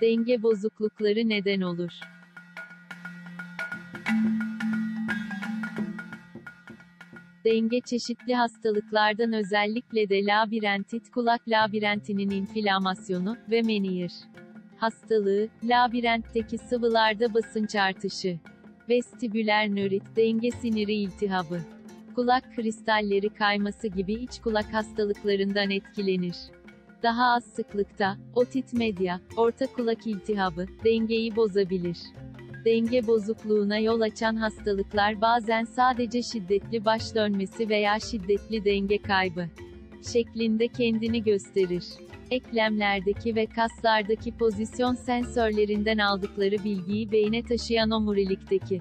Denge bozuklukları neden olur. Denge çeşitli hastalıklardan özellikle de labirentit kulak labirentinin inflamasyonu ve menir hastalığı, labirentteki sıvılarda basınç artışı, vestibüler nörit, denge siniri iltihabı, kulak kristalleri kayması gibi iç kulak hastalıklarından etkilenir. Daha az sıklıkta, otit medya, orta kulak iltihabı, dengeyi bozabilir. Denge bozukluğuna yol açan hastalıklar bazen sadece şiddetli baş dönmesi veya şiddetli denge kaybı şeklinde kendini gösterir. Eklemlerdeki ve kaslardaki pozisyon sensörlerinden aldıkları bilgiyi beyne taşıyan omurilikteki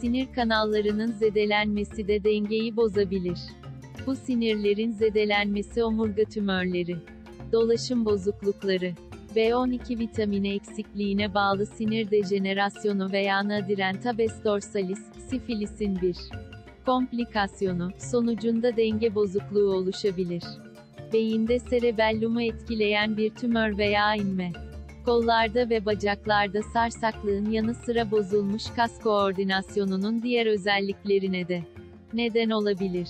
sinir kanallarının zedelenmesi de dengeyi bozabilir. Bu sinirlerin zedelenmesi omurga tümörleri, dolaşım bozuklukları, B12 vitamini eksikliğine bağlı sinir dejenerasyonu veya nadiren tabes dorsalis, sifilisin bir komplikasyonu, sonucunda denge bozukluğu oluşabilir. Beyinde serebellumu etkileyen bir tümör veya inme. Kollarda ve bacaklarda sarsaklığın yanı sıra bozulmuş kas koordinasyonunun diğer özelliklerine de neden olabilir.